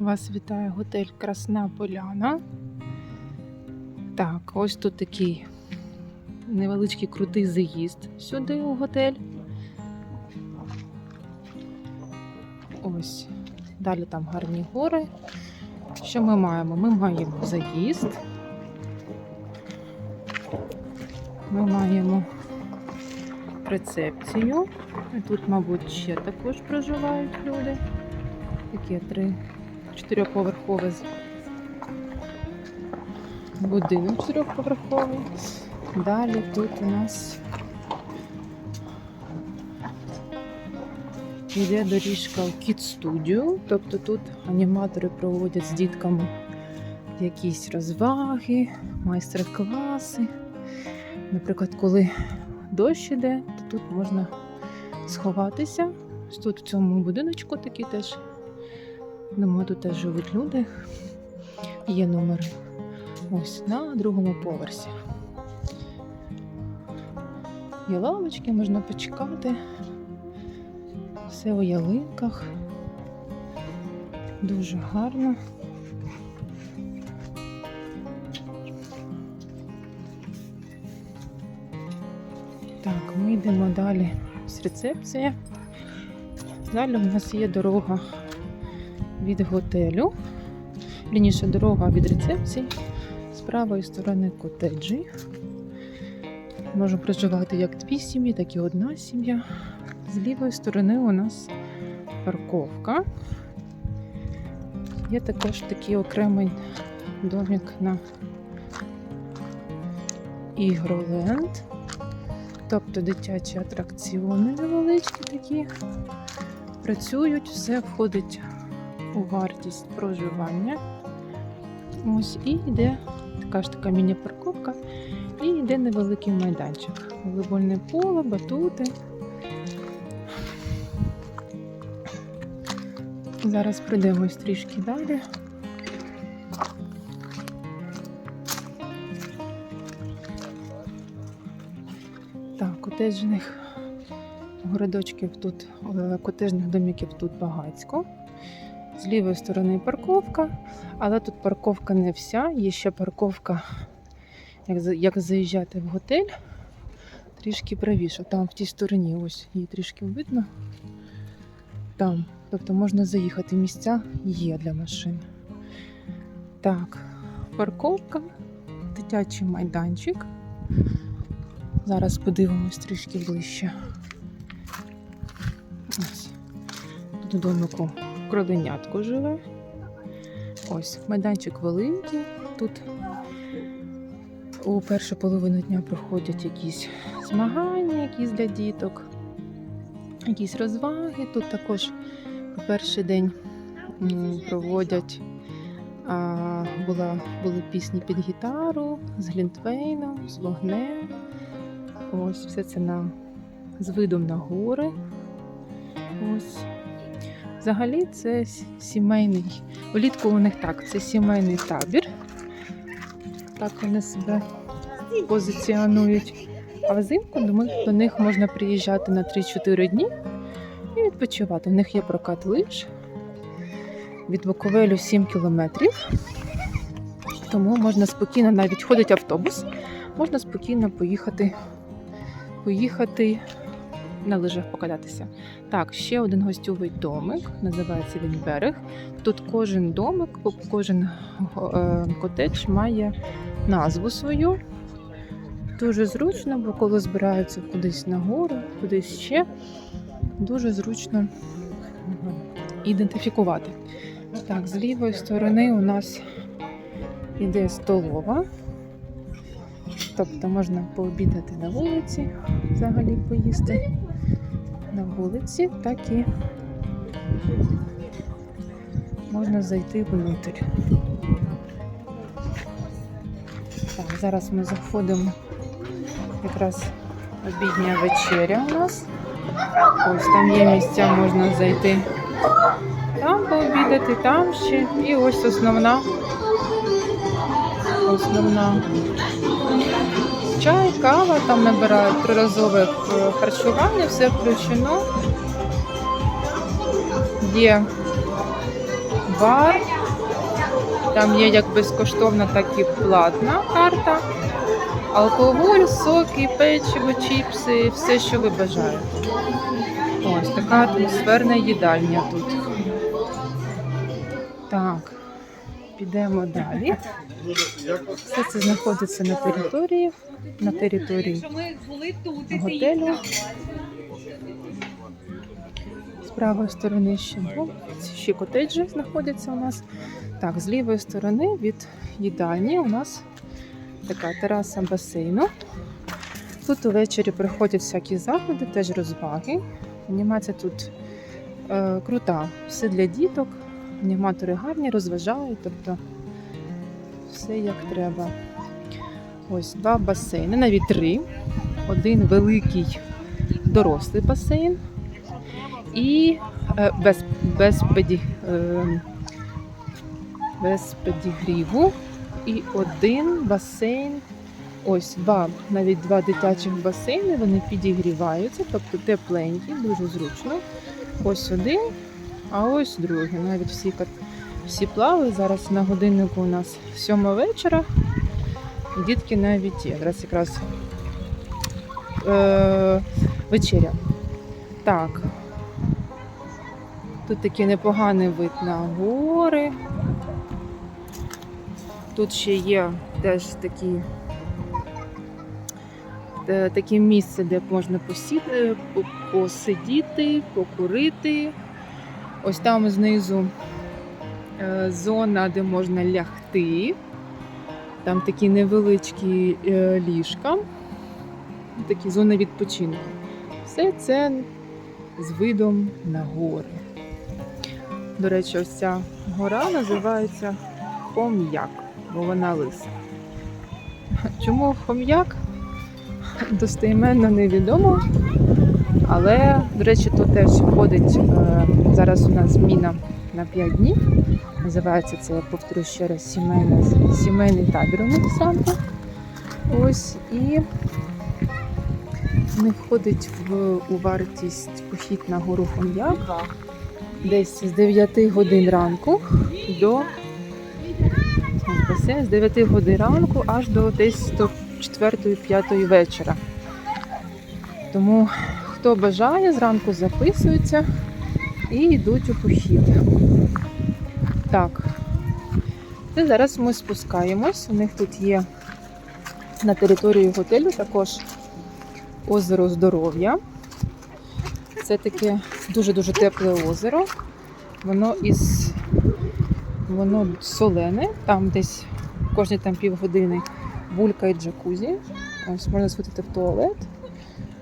Вас вітає готель Красна Поляна. Так, ось тут такий невеличкий крутий заїзд сюди у готель. Ось. Далі там гарні гори. Що ми маємо? Ми маємо заїзд. Ми маємо рецепцію. Тут, мабуть, ще також проживають люди. Таке три чотирьохповерхове з- будинок чотирьохповерховий. Далі тут у нас йде доріжка в Kid Studio, тобто тут аніматори проводять з дітками якісь розваги, майстер-класи. Наприклад, коли дощ іде, то тут можна сховатися. Тут в цьому будиночку такі теж. Думаю, тут теж живуть люди. Є номери. Ось на другому поверсі. Є лавочки, можна почекати. Все у ялинках. Дуже гарно. Так, ми йдемо далі з рецепції. Далі у нас є дорога від готелю. Вірніше дорога від рецепції. З правої сторони котеджі. Може проживати як дві сім'ї, так і одна сім'я. З лівої сторони у нас парковка. Є також такий окремий домик на Ігроленд. Тобто дитячі атракціони невеличкі такі. Працюють, все входить у вартість проживання. Ось і йде така ж така міні-парковка, і йде невеликий майданчик. Волейбольне поле, батути. Зараз пройдемось трішки далі. Так, котеджних городочків тут, е, котежних домиків тут багацько. З лівої сторони парковка, але тут парковка не вся, є ще парковка, як, як заїжджати в готель, трішки правіше. Там в тій стороні, ось її трішки видно. Там. Тобто можна заїхати. Місця є для машин. Так, парковка, дитячий майданчик. Зараз подивимось трішки ближче. Ось. Тут домику кроленятко живе. Ось майданчик великий. Тут у першу половину дня проходять якісь змагання, якісь для діток, якісь розваги. Тут також у перший день проводять. А, була, були пісні під гітару з глінтвейном, з вогнем. Ось все це на, з видом на гори. Ось. Взагалі це сімейний. Влітку у них так, це сімейний табір. Так вони себе позиціонують. А взимку до них, можна приїжджати на 3-4 дні і відпочивати. У них є прокат лиж від Буковелю 7 кілометрів. Тому можна спокійно, навіть ходить автобус, можна спокійно поїхати, поїхати на лижах покататися. Так, ще один гостьовий домик, називається він берег. Тут кожен домик, кожен е, котедж має назву свою. Дуже зручно, бо коли збираються кудись на гору, кудись ще, дуже зручно ідентифікувати. Так, з лівої сторони у нас іде столова. Тобто можна пообідати на вулиці, взагалі поїсти на вулиці, так і можна зайти внутрь. Так, зараз ми заходимо якраз обідня вечеря у нас. Ось там є місця, можна зайти там пообідати, там ще. І ось основна. Основна чай, кава, там набирають триразове харчування, все включено. Є бар. Там є як безкоштовна, так і платна карта. Алкоголь, соки, печиво, чіпси, все, що ви бажаєте. Ось така атмосферна їдальня тут. Так, підемо далі. Все це знаходиться на території, на території готелю. З правої сторони ще, ще котеджі знаходяться у нас. Так, з лівої сторони від їдальні у нас така тераса басейну. Тут увечері приходять всякі заходи, теж розваги. Анімація тут е, крута. Все для діток. Аніматори гарні, розважають, тобто все як треба. Ось два басейни, навіть три. Один великий дорослий басейн і е, без, без, педі, е, без підігріву. І один басейн. Ось два, навіть два дитячих басейни, вони підігріваються, тобто тепленькі, дуже зручно. Ось один, а ось другий. Навіть всі, всі плавають. Зараз на годиннику у нас сьома вечора. І дітки навіть є. Зараз якраз е, вечеря. Так. Тут такий непоганий вид на гори. Тут ще є теж такі, е, таке місце, де можна посіти, посидіти, покурити. Ось там знизу е, зона, де можна лягти. Там такі невеличкі е, ліжка, такі зони відпочинку. Все це з видом на гори. До речі, ось ця гора називається Хом'як, бо вона лиса. Чому хом'як? Достойменно невідомо. Але, до речі, тут теж ходить е, зараз у нас зміна на 5 днів. Називається це, я повторю ще раз, сімейна, сімейний табір у них. Ось і не входить в, у вартість похід на гору Хом'як десь з 9 годин ранку до з 9 годин ранку аж до десь до 4-5 вечора. Тому хто бажає, зранку записуються і йдуть у похід. Так. І зараз ми спускаємось. У них тут є на території готелю також озеро здоров'я. Це таке дуже-дуже тепле озеро. Воно із воно солене, там десь кожні там півгодини булькає джакузі. Ось можна сходити в туалет,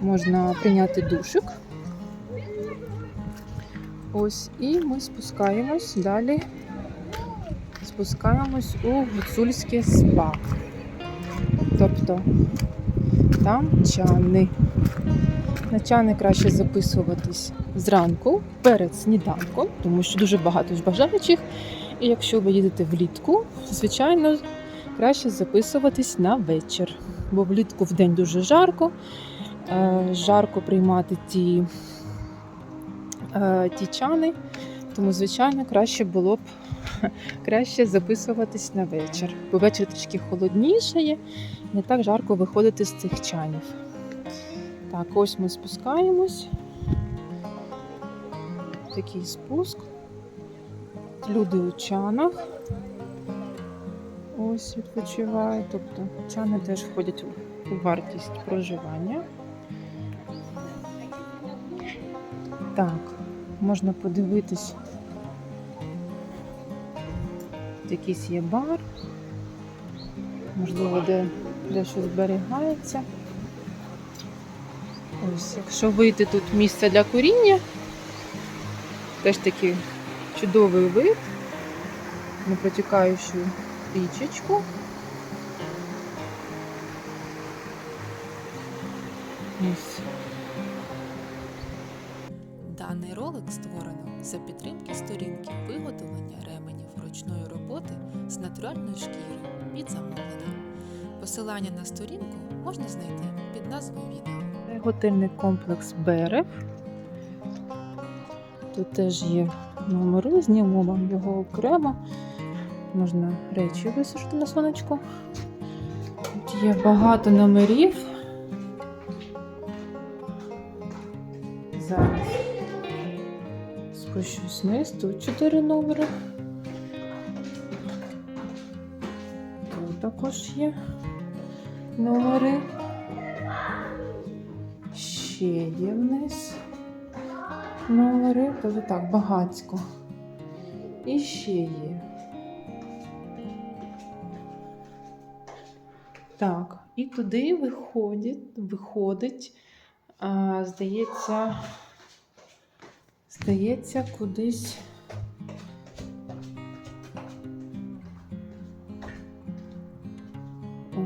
можна прийняти душик. Ось, і ми спускаємось далі. Спускаємось у гуцульське спа. Тобто там чани. На чани краще записуватись зранку перед сніданком, тому що дуже багато бажаючих. І якщо ви їдете влітку, звичайно, краще записуватись на вечір. Бо влітку в день дуже жарко. Е, Жарко приймати ті, е, ті чани. Тому, звичайно, краще було б краще записуватись на вечір. Бо вечір трішки є, не так жарко виходити з цих чанів. Так, ось ми спускаємось. Такий спуск. Люди у чанах. Ось відпочивають. Тобто чани теж входять у вартість проживання. Так, можна подивитись. Якийсь є бар. Можливо, де, де щось зберігається. Ось, якщо вийти тут місце для куріння, теж такий чудовий вид на протікаючу річечку. Ось. Ролик створено за підтримки сторінки виготовлення ременів ручної роботи з натуральної шкіри під замовлення. Посилання на сторінку можна знайти під назвою відео. Готельний комплекс Берег. Тут теж є номери, зніму вам його окремо. Можна речі висушити на сонечку. Тут є багато номерів. Спущусь вниз. Тут 4 номери. Тут також є номери. Ще є вниз номери. Тобто так, багацько. І ще є. Так, і туди виходить, виходить, а, здається, здається, кудись.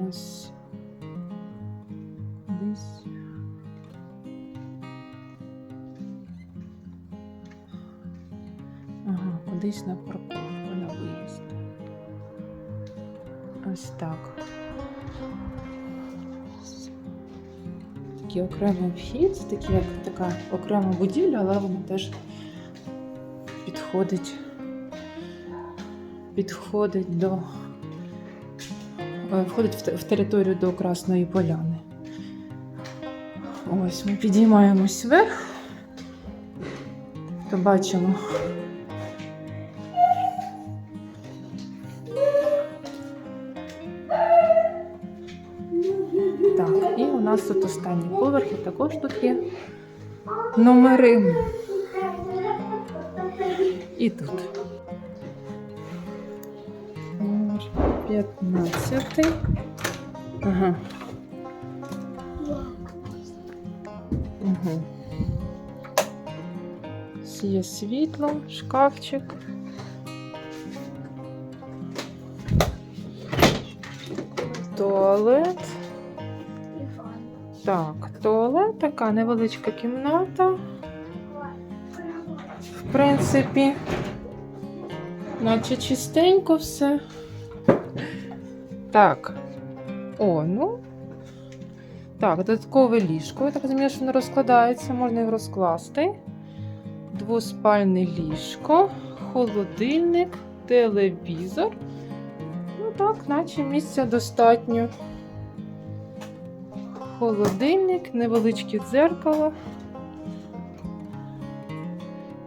Ось. Кудись. Ага, кудись на парковку, на виїзд. Ось так. Такий окремий вхід, такий, як така окрема будівля, але вона теж підходить, підходить до е, входить в в територію до Красної Поляни. Ось ми підіймаємось вверх, то бачимо. Нас тут останні поверхи також тут є номери. І тут. Номер 15. Ага. Угу. Є світло, шкафчик. Туалет. Так, туалет, така невеличка кімната. В принципі, наче чистенько все. Так. О, ну. Так, додаткове ліжко. Я так розумію, що воно розкладається, можна його розкласти. Двоспальне ліжко, холодильник, телевізор. Ну так, наче місця достатньо холодильник, невеличке дзеркало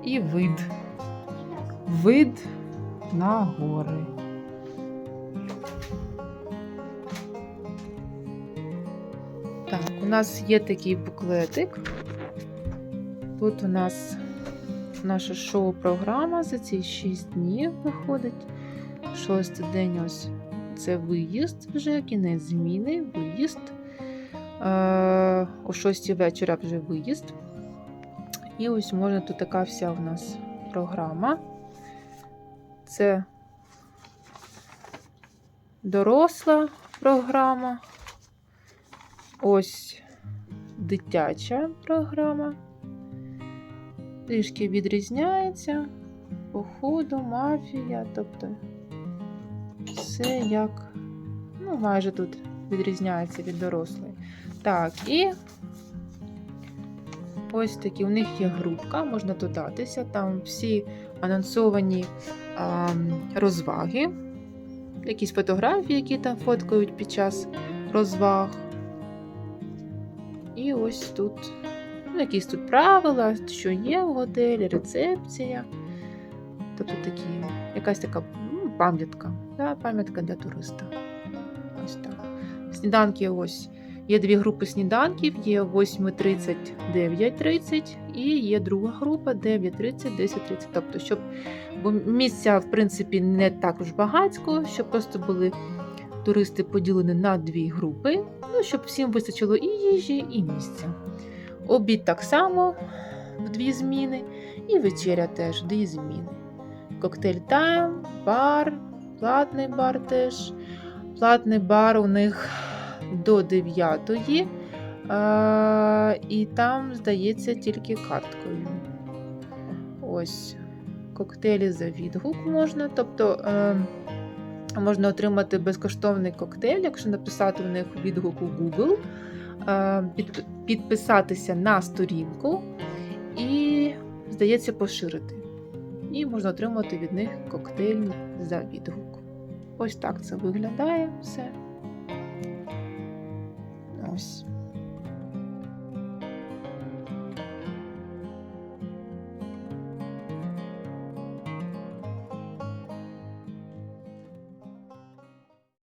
і вид. Вид на гори. Так, у нас є такий буклетик. Тут у нас наша шоу-програма за ці 6 днів виходить. Шостий день ось це виїзд вже, кінець зміни, виїзд. Е, О 6 вечора вже виїзд. І ось можна тут така вся у нас програма. Це доросла програма. Ось дитяча програма. Трішки відрізняється. Походу, мафія, тобто все як, ну, майже тут відрізняється від дорослої. Так, і ось такі у них є групка, можна додатися. Там всі анонсовані а, розваги, якісь фотографії, які там фоткають під час розваг. І ось тут ну, якісь тут правила, що є в готелі, рецепція. Тобто такі, якась така ну, пам'ятка, да, пам'ятка для туриста. Ось так. Сніданки ось. Є дві групи сніданків, є 8.30, 9.30 і є друга група 9.30, 10.30. Тобто, щоб бо місця, в принципі, не також багатько, щоб просто були туристи поділені на дві групи, ну, щоб всім вистачило і їжі, і місця. Обід так само в дві зміни, і вечеря теж в дві зміни. Коктейль тайм, бар, платний бар теж. Платний бар у них до 9 а, і там, здається, тільки карткою. Ось коктейлі за відгук можна. Тобто е, можна отримати безкоштовний коктейль, якщо написати в них відгук у Google, е, під, підписатися на сторінку і, здається, поширити. і можна отримати від них коктейль за відгук. Ось так це виглядає все. Ось.